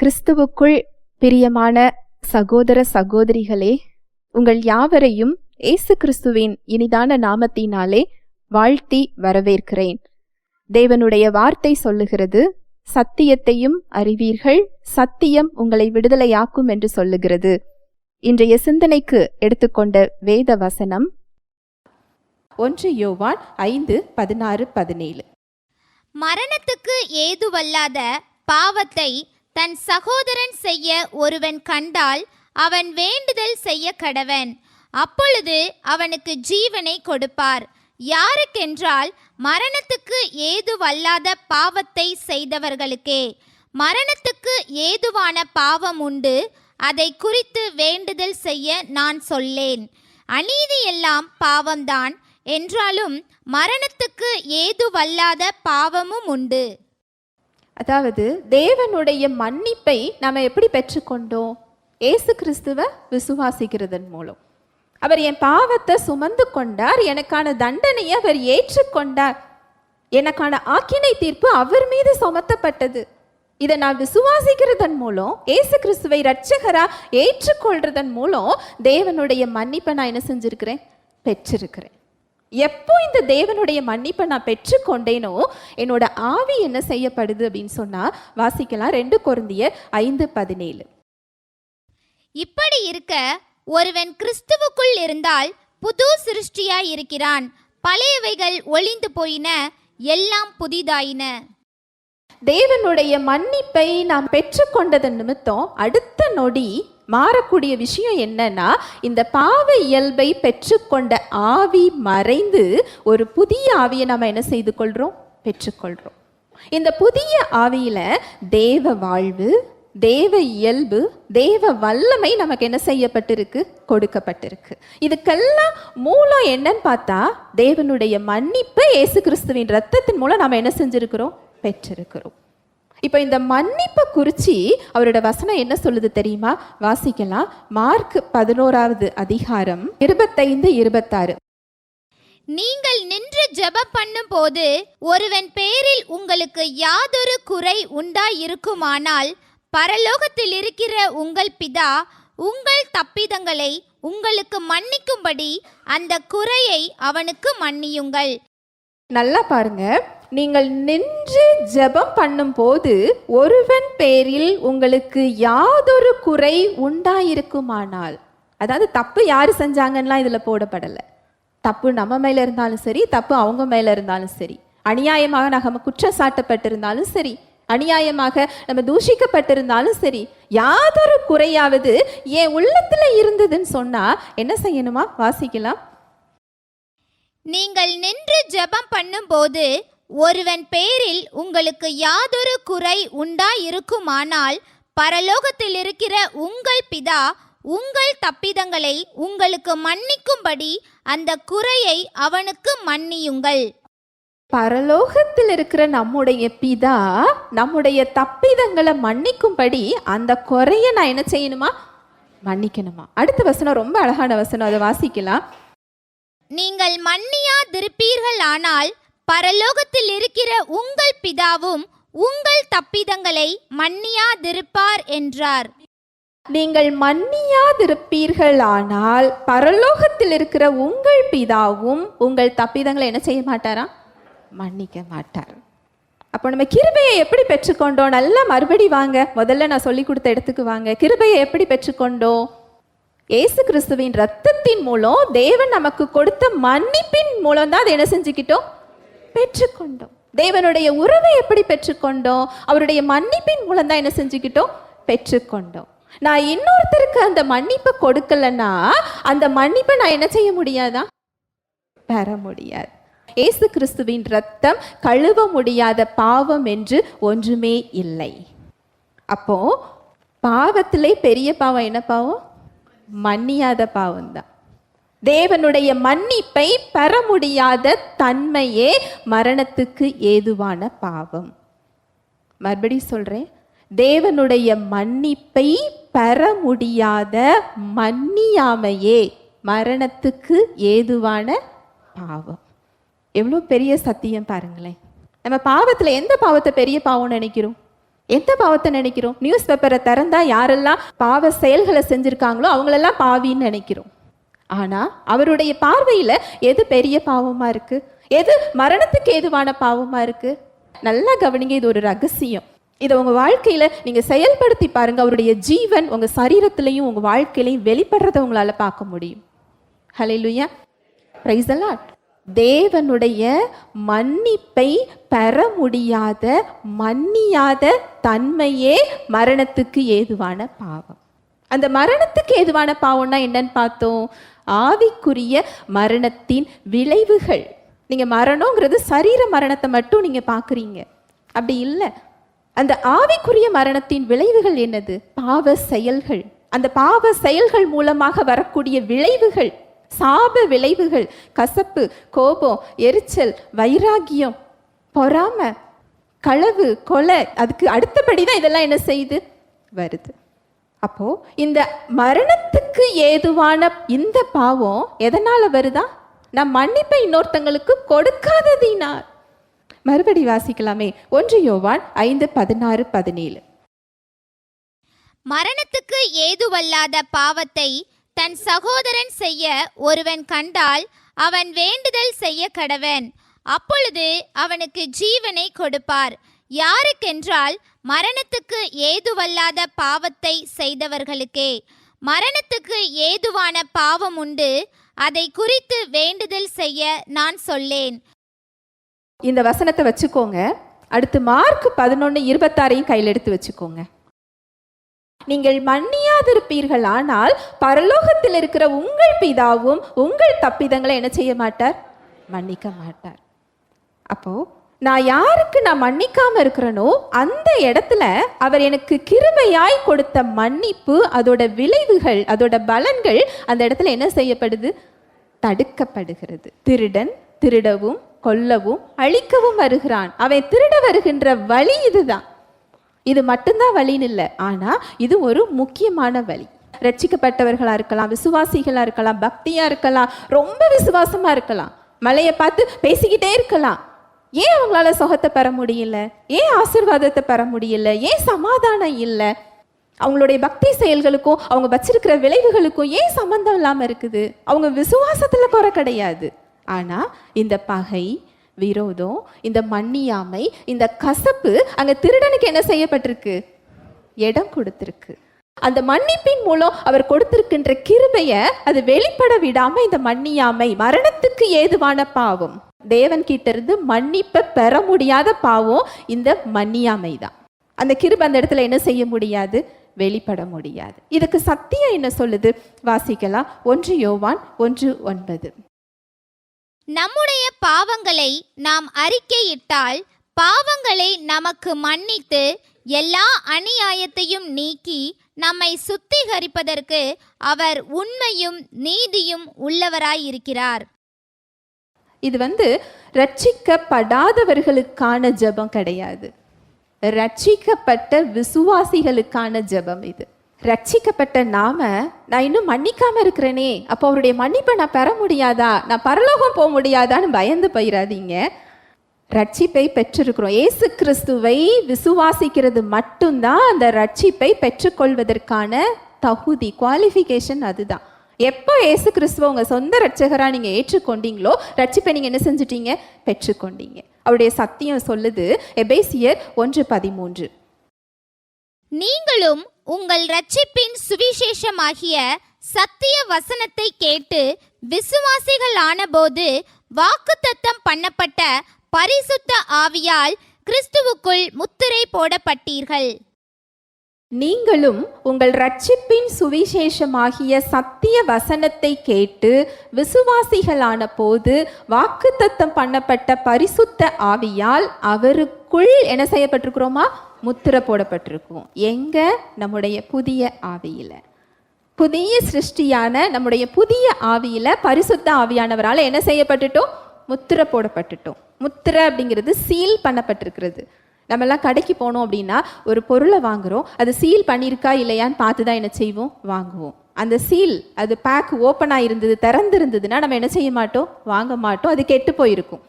கிறிஸ்துவுக்குள் பிரியமான சகோதர சகோதரிகளே உங்கள் யாவரையும் இயேசு கிறிஸ்துவின் இனிதான நாமத்தினாலே வாழ்த்தி வரவேற்கிறேன். தேவனுடைய வார்த்தை சொல்லுகிறது சத்தியத்தையும் அறிவீர்கள் சத்தியம் உங்களை விடுதலையாக்கும் என்று சொல்லுகிறது. இன்றைய சிந்தனைக்கு எடுத்துக்கொண்ட வேத வசனம் ஒன்று யோவான் ஐந்து பதினாறு பதினேழு. மரணத்துக்கு ஏதுவல்லாத பாவத்தை தன் சகோதரன் செய்ய ஒருவன் கண்டால் அவன் வேண்டுதல் செய்ய கடவன். அப்பொழுது அவனுக்கு ஜீவனை கொடுப்பார். யாருக்கென்றால் மரணத்துக்கு ஏதுவல்லாத பாவத்தை செய்தவர்களுக்கே. மரணத்துக்கு ஏதுவான பாவம் உண்டு. அதை குறித்து வேண்டுதல் செய்ய நான் சொல்லேன். அநீதி எல்லாம் பாவம்தான். என்றாலும் மரணத்துக்கு ஏதுவல்லாத பாவமும் உண்டு. அதாவது தேவனுடைய மன்னிப்பை நாம் எப்படி பெற்றுக்கொண்டோம்? ஏசு கிறிஸ்துவ விசுவாசிக்கிறதன் மூலம். அவர் என் பாவத்தை சுமந்து கொண்டார் எனக்கான தண்டனையை அவர் ஏற்றுக்கொண்டார். எனக்கான ஆக்கினை தீர்ப்பு அவர் மீது சுமத்தப்பட்டது. இதை நான் விசுவாசிக்கிறதன் மூலம் ஏசு கிறிஸ்துவை ரட்சகரா ஏற்றுக்கொள்றதன் மூலம் தேவனுடைய மன்னிப்பை நான் என்ன செஞ்சிருக்கிறேன்? பெற்றிருக்கிறேன். எப்போ இந்த தேவனுடைய மன்னிப்பை நான் பெற்றுக்கொண்டேனோ என்னோட ஆவி என்ன செய்யப்படுது அப்படின்னு சொன்னா வாசிக்கலாம் ரெண்டு கொருந்திய ஐந்து பதினேழு. இப்படி இருக்க ஒருவன் கிறிஸ்துவுக்குள் இருந்தால் புது சிருஷ்டியாய் இருக்கிறான். பழையவைகள் ஒளிந்து போயின எல்லாம் புதிதாயின. தேவனுடைய மன்னிப்பை நாம் பெற்றுக்கொண்டதன் நிமித்தம் அடுத்த நொடி மாறக்கூடிய விஷயம் என்னன்னா இந்த பாவ இயல்பை பெற்றுக்கொண்ட ஆவி மறைந்து ஒரு புதிய ஆவியை நாம் என்ன செய்து கொள்றோம்? பெற்றுக்கொள்றோம். இந்த புதிய ஆவியில தேவ வாழ்வு தேவ இயல்பு தேவ வல்லமை நமக்கு என்ன செய்யப்பட்டிருக்கு? கொடுக்கப்பட்டிருக்கு. இதுக்கெல்லாம் மூலம் என்னன்னு பார்த்தா தேவனுடைய மன்னிப்பை இயேசு கிறிஸ்துவின் ரத்தத்தின் மூலம் நாம் என்ன செஞ்சிருக்கிறோம்? பெற்றிருக்கிறோம். இப்போ இந்த மன்னிப்பை குறித்து அவரோட வசனம் என்ன சொல்லுது தெரியுமா? வாசிக்கலாம். மார்க் பதினோராவது அதிகாரம் இருபத்தைந்து இருபத்தாறு. நீங்கள் நின்று ஜெபம் பண்ணும்போது ஒருவன் பேரில் உங்களுக்கு யாதொரு குறை உண்டாயிருக்குமானால் பரலோகத்தில் இருக்கிற உங்கள் பிதா உங்கள் தப்பிதங்களை உங்களுக்கு மன்னிக்கும்படி அந்த குறையை அவனுக்கு மன்னியுங்கள். நல்லா பாருங்க. நீங்கள் நின்று ஜெபம் பண்ணும்போது ஒருவன் பேரில் உங்களுக்கு யாதொரு குறை உண்டாயிருக்குமானால் அதாவது தப்பு யார் செஞ்சாங்கன்னெலாம் இதில் போடப்படலை. தப்பு நம்ம மேலே இருந்தாலும் சரி தப்பு அவங்க மேலே இருந்தாலும் சரி. அநியாயமாக நம்ம குற்றம் சாட்டப்பட்டிருந்தாலும் சரி அநியாயமாக நம்ம தூஷிக்கப்பட்டிருந்தாலும் சரி யாதொரு குறையாவது என் உள்ளத்தில் இருந்ததுன்னு சொன்னால் என்ன செய்யணுமா? வாசிக்கலாம். நீங்கள் நின்று ஜெபம் பண்ணும்போது ஒருவன் பேரில் உங்களுக்கு யாதொரு குறை உண்டாயிருக்குமானால் பரலோகத்தில் இருக்கிற உங்கள் பிதா உங்கள் தப்பிதங்களை உங்களுக்கு மன்னிக்கும்படி அந்த குறையை அவனுக்கு மன்னியுங்கள். பரலோகத்தில் இருக்கிற நம்முடைய பிதா நம்முடைய தப்பிதங்களை மன்னிக்கும்படி அந்த குறைய நான் என்ன செய்யணுமா? மன்னிக்கணுமா? அடுத்த வசனம் ரொம்ப அழகான வசனம் அதை வாசிக்கலாம். நீங்கள் மன்னியாதிருப்பீர்கள் ஆனால் பரலோகத்தில் இருக்கிற உங்கள் பிதாவும் உங்கள் தப்பிதங்களை மன்னியாதிருப்பார் என்றார். நீங்கள் மன்னியாதிருப்பீர்களானால் பரலோகத்தில் இருக்கிற உங்கள் பிதாவும் உங்கள் தப்பிதங்களை என்ன செய்ய மாட்டாரா? மன்னிக்க மாட்டார். அப்போ நம்ம கிருபையை எப்படி பெற்றுக்கொண்டோம்? நல்லா மறுபடி வாங்க. முதல்ல நான் சொல்லி கொடுத்த இடத்துக்கு வாங்க. கிருபையை எப்படி பெற்றுக்கொண்டோம்? ஏசு கிறிஸ்துவின் ரத்தத்தின் மூலம் தேவன் நமக்கு கொடுத்த மன்னிப்பின் மூலம் தான் அதை என்ன செஞ்சுக்கிட்டோம்? பெற்றுக்கொண்டோம். தேவனுடைய உறவை எப்படி பெற்றுக்கொண்டோம்? அவருடைய மன்னிப்பின் மூலம் தான் என்ன செஞ்சுக்கிட்டோம்? பெற்றுக்கொண்டோம். நான் இன்னொருத்தருக்கு அந்த மன்னிப்பை கொடுக்கலன்னா அந்த மன்னிப்பை நான் என்ன செய்ய முடியாதா? பெற முடியாது. ஏசு கிறிஸ்துவின் ரத்தம் கழுவ முடியாத பாவம் என்று ஒன்றுமே இல்லை. அப்போ பாவத்திலே பெரிய பாவம் என்ன பாவம்? மன்னியாத பாவம் தான் தேவனுடைய மன்னிப்பை பெற முடியாத தன்மையே மரணத்துக்கு ஏதுவான பாவம். மறுபடி சொல்றேன். தேவனுடைய மன்னிப்பை பெற முடியாத மன்னியாமையே மரணத்துக்கு ஏதுவான பாவம். எவ்வளோ பெரிய சத்தியம் பாருங்களேன். நம்ம பாவத்தில் எந்த பாவத்தை பெரிய பாவம்னு நினைக்கிறோம்? எந்த பாவத்தை நினைக்கிறோம்? நியூஸ் பேப்பரை திறந்தா யாரெல்லாம் பாவ செயல்களை செஞ்சுருக்காங்களோ அவங்களெல்லாம் பாவின்னு நினைக்கிறோம். ஆனா அவருடைய பார்வையில எது பெரிய பாவமா இருக்கு? எது மரணத்துக்கு ஏதுவான பாவமா இருக்கு? நல்லா கவனிங்க இது ஒரு ரகசியம். இதை உங்க வாழ்க்கையில நீங்க செயல்படுத்தி பாருங்க அவருடைய ஜீவன் உங்க சரீரத்திலையும் உங்க வாழ்க்கையிலையும் வெளிப்படுறத உங்களால பார்க்க முடியும். ஹalleluya praise the lord. தேவனுடைய மன்னிப்பை பெற முடியாத மன்னியாத தன்மையே மரணத்துக்கு ஏதுவான பாவம். அந்த மரணத்துக்கு ஏதுவான பாவம்னா என்னன்னு பார்த்தோம்? ஆவிக்குரிய மரணத்தின் விளைவுகள். நீங்க மரணங்கிறது சரீர மரணத்தை மட்டும் நீங்க பார்க்குறீங்க. அப்படி இல்லை. அந்த ஆவிக்குரிய மரணத்தின் விளைவுகள் என்னது? பாவ செயல்கள். அந்த பாவ செயல்கள் மூலமாக வரக்கூடிய விளைவுகள். சாப விளைவுகள். கசப்பு கோபம் எரிச்சல் வைராகியம் பொறாமை களவு கொலை. அதுக்கு அடுத்தபடி தான் இதெல்லாம் என்ன செய்யுது? வருது. அப்போ இந்த மரணத்துக்கு ஏதுவான இந்த பாவம் எதனால வருதா? நான் மன்னிப்பை இன்னொருத்தங்களுக்கு கொடுக்காததினார் மறுபடி வாசிக்கலாமே. ஒன்று யோவான் ஐந்து பதினாறு பதினேழு. மரணத்துக்கு ஏதுவல்லாத பாவத்தை தன் சகோதரன் செய்ய ஒருவன் கண்டால் அவன் வேண்டுதல் செய்ய கடவன். அப்பொழுது அவனுக்கு ஜீவனை கொடுப்பார். யாருக்கென்றால் மரணத்துக்கு ஏதுவல்லாத பாவத்தை செய்தவர்களுக்கே. மரணத்துக்கு ஏதுவான பாவம் உண்டு. அதை குறித்து வேண்டுதல் செய்ய நான் சொல்லேன். இந்த வசனத்தை வச்சுக்கோங்க. அடுத்து மார்க் பதினொன்று இருபத்தாறையும் கையில் எடுத்து வச்சுக்கோங்க. நீங்கள் மன்னியாதிருப்பீர்கள் ஆனால் பரலோகத்தில் இருக்கிற உங்கள் பிதாவும் உங்கள் தப்பிதங்களை என்ன செய்ய மாட்டார்? மன்னிக்க மாட்டார். அப்போது நான் யாருக்கு நான் மன்னிக்காம இருக்கிறேனோ அந்த இடத்துல அவர் எனக்கு கிருபையாய் கொடுத்த மன்னிப்பு அதோட விளைவுகள் அதோட பலன்கள் அந்த இடத்துல என்ன செய்யப்படுது? தடுக்கப்படுகிறது. திருடன் திருடவும் கொல்லவும் அழிக்கவும் வருகிறான். அவன் திருட வருகின்ற வழி இதுதான். இது மட்டும்தான் வழின்னு இல்லை. ஆனா இது ஒரு முக்கியமான வழி. ரட்சிக்கப்பட்டவர்களா இருக்கலாம் விசுவாசிகளா இருக்கலாம் பக்தியா இருக்கலாம் ரொம்ப விசுவாசமா இருக்கலாம். மலையை பார்த்து பேசிக்கிட்டே இருக்கலாம். ஏன் அவங்களால சுகத்தை பெற முடியல? ஏன் ஆசீர்வாதத்தை பெற முடியல? ஏன் சமாதானம் இல்லை? அவங்களுடைய பக்தி செயல்களுக்கும் அவங்க வச்சிருக்கிற விளைவுகளுக்கும் ஏன் சம்பந்தம் இல்லாமல் இருக்குது? அவங்க விசுவாசத்தில் குறை கிடையாது. ஆனால் இந்த பகை விரோதம் இந்த மன்னியாமை இந்த கசப்பு அங்கே திருடனுக்கு என்ன செய்யப்பட்டிருக்கு? இடம் கொடுத்துருக்கு. அந்த மன்னிப்பின் மூலம் அவர் கொடுத்திருக்கின்ற கிருபையை அது வெளிப்பட விடாமல் இந்த மன்னியாமை மரணத்துக்கு ஏதுவான பாவம். தேவன்கிட்ட இருந்து மன்னிப்பை பெற முடியாத பாவம் இந்த மன்னியாமை தான் அந்த கிருப அந்த இடத்துல என்ன செய்ய முடியாது? வெளிப்பட முடியாது. இதுக்கு சத்தியம் என்ன சொல்லுது? வாசிக்கலாம். ஒன்று யோவான் ஒன்று ஒன்பது. நம்முடைய பாவங்களை நாம் அறிக்கையிட்டால் பாவங்களை நமக்கு மன்னித்து எல்லா அநியாயத்தையும் நீக்கி நம்மை சுத்திகரிப்பதற்கு அவர் உண்மையும் நீதியும் உள்ளவராயிருக்கிறார். இது வந்து ரட்சிக்கப்படாதவர்களுக்கான ஜெபம் கிடையாது. ரட்சிக்கப்பட்ட விசுவாசிகளுக்கான ஜெபம் இது. ரட்சிக்கப்பட்ட நாம நான் இன்னும் மன்னிக்காம இருக்கிறேனே அப்போ அவருடைய மன்னிப்பை நான் பெற முடியாதா? நான் பரலோகம் போக முடியாதான்னு பயந்து போயிடாதீங்க ரட்சிப்பை பெற்றிருக்கிறோம். ஏசு கிறிஸ்துவை விசுவாசிக்கிறது மட்டும்தான் அந்த ரட்சிப்பை பெற்றுக்கொள்வதற்கான தகுதி குவாலிஃபிகேஷன் அதுதான். எப்போ இயேசு கிறிஸ்துவ உங்கள் சொந்த ரட்சகராக நீங்கள் ஏற்றுக்கொண்டீங்களோ ரட்சிப்பை நீங்கள் என்ன செஞ்சிட்டீங்க? பெற்றுக்கொண்டீங்க. அவருடைய சத்தியம் சொல்லுது எபேசியர் ஒன்று பதிமூன்று. நீங்களும் உங்கள் ரட்சிப்பின் சுவிசேஷமாகிய சத்திய வசனத்தை கேட்டு விசுவாசிகள் ஆனபோது வாக்குத்தத்தம் பண்ணப்பட்ட பரிசுத்த ஆவியால் கிறிஸ்துவுக்குள் முத்திரை போடப்பட்டீர்கள். நீங்களும் உங்கள் ரட்சிப்பின் சுவிசேஷமாகிய சத்திய வசனத்தை கேட்டு விசுவாசிகளான போது வாக்குத்தத்தம் பண்ணப்பட்ட பரிசுத்த ஆவியால் அவருக்குள் என்ன செய்யப்பட்டிருக்கிறோமா? முத்திரை போடப்பட்டிருக்கும். எங்க? நம்முடைய புதிய ஆவியில. புதிய சிருஷ்டியான நம்முடைய புதிய ஆவியில பரிசுத்த ஆவியானவரால் என்ன செய்யப்பட்டுட்டோம்? முத்திரை போடப்பட்டுட்டோம். முத்திரை அப்படிங்கிறது சீல் பண்ணப்பட்டிருக்கிறது. நம்மலாம் கடைக்கு போனோம் அப்படின்னா ஒரு பொருளை வாங்குகிறோம் அது சீல் பண்ணியிருக்கா இல்லையான்னு பார்த்து தான் என்ன செய்வோம்? வாங்குவோம். அந்த சீல் அது பேக் ஓப்பனாக இருந்தது திறந்து இருந்ததுன்னா நம்ம என்ன செய்ய மாட்டோம்? வாங்க மாட்டோம். அது கெட்டு போயிருக்கும்.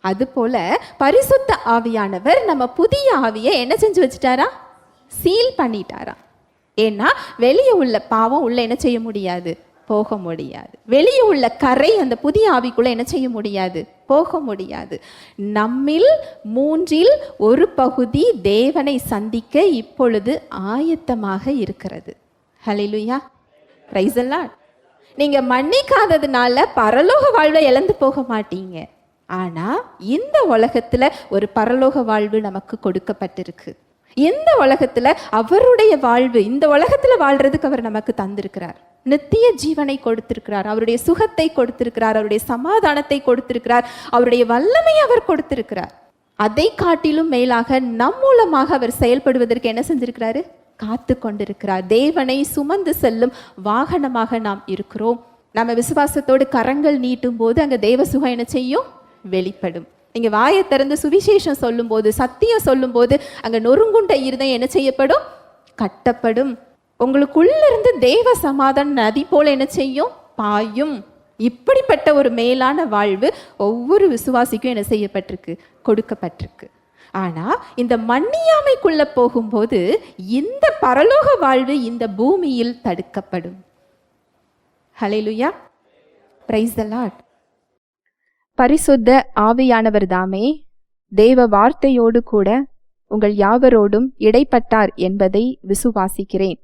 அதுபோல பரிசுத்த ஆவியானவர் நம்ம புதிய ஆவியை என்ன செஞ்சு வச்சுட்டாரா? சீல் பண்ணிட்டாரா. ஏன்னா வெளியே உள்ள பாவம் உள்ள என்ன செய்ய முடியாது? போக முடியாது. வெளியே உள்ள கரை அந்த புதிய ஆவிக்குள்ள என்ன செய்ய முடியாது? போக முடியாது. நம்மில் மூன்றில் ஒரு பகுதி தேவனை சந்திக்க இப்பொழுது ஆயத்தமாக இருக்கிறது. ஹலிலுயா பிரைஸ் எல்லாம் நீங்க மன்னிக்காததுனால பரலோக வாழ்வை இழந்து போக மாட்டீங்க. ஆனா இந்த உலகத்துல ஒரு பரலோக வாழ்வு நமக்கு கொடுக்கப்பட்டிருக்கு. இந்த உலகத்துல அவருடைய வாழ்வு இந்த உலகத்துல வாழ்றதுக்கு அவர் நமக்கு தந்திருக்கிறார். நித்திய ஜீவனை கொடுத்திருக்கிறார். அவருடைய சுகத்தை கொடுத்திருக்கிறார். அவருடைய சமாதானத்தை கொடுத்திருக்கிறார். அவருடைய வல்லமை அவர் கொடுத்திருக்கிறார். அதை காட்டிலும் மேலாக நம் மூலமாக அவர் செயல்படுவதற்கு என்ன செஞ்சிருக்கிறாரு? காத்து கொண்டிருக்கிறார். தேவனை சுமந்து செல்லும் வாகனமாக நாம் இருக்கிறோம். நம்ம விசுவாசத்தோடு கரங்கள் நீட்டும் போது அங்கே தேவ சுகம் என்ன செய்யும்? வெளிப்படும். நீங்க வாயை திறந்து சுவிசேஷம் சொல்லும்போது சத்தியம் சொல்லும்போது அங்கே நொறுங்குண்ட இருதயம் என்ன செய்யப்படும்? கட்டப்படும். உங்களுக்குள்ளிருந்து தேவ சமாதான நதி போல என்ன செய்யும்? பாயும். இப்படிப்பட்ட ஒரு மேலான வாழ்வு ஒவ்வொரு விசுவாசிக்கும் என்ன செய்யப்பட்டிருக்கு? கொடுக்கப்பட்டிருக்கு. ஆனால் இந்த மண்ணியாமைக்குள்ளே போகும்போது இந்த பரலோக வாழ்வு இந்த பூமியில் தடுக்கப்படும். ஹalleluya பிரைஸ் த லாட் பரிசுத்த ஆவியானவர் தாமே தேவ வார்த்தையோடு கூட உங்கள் யாவரோடும் இடைப்பட்டார் என்பதை விசுவாசிக்கிறேன்.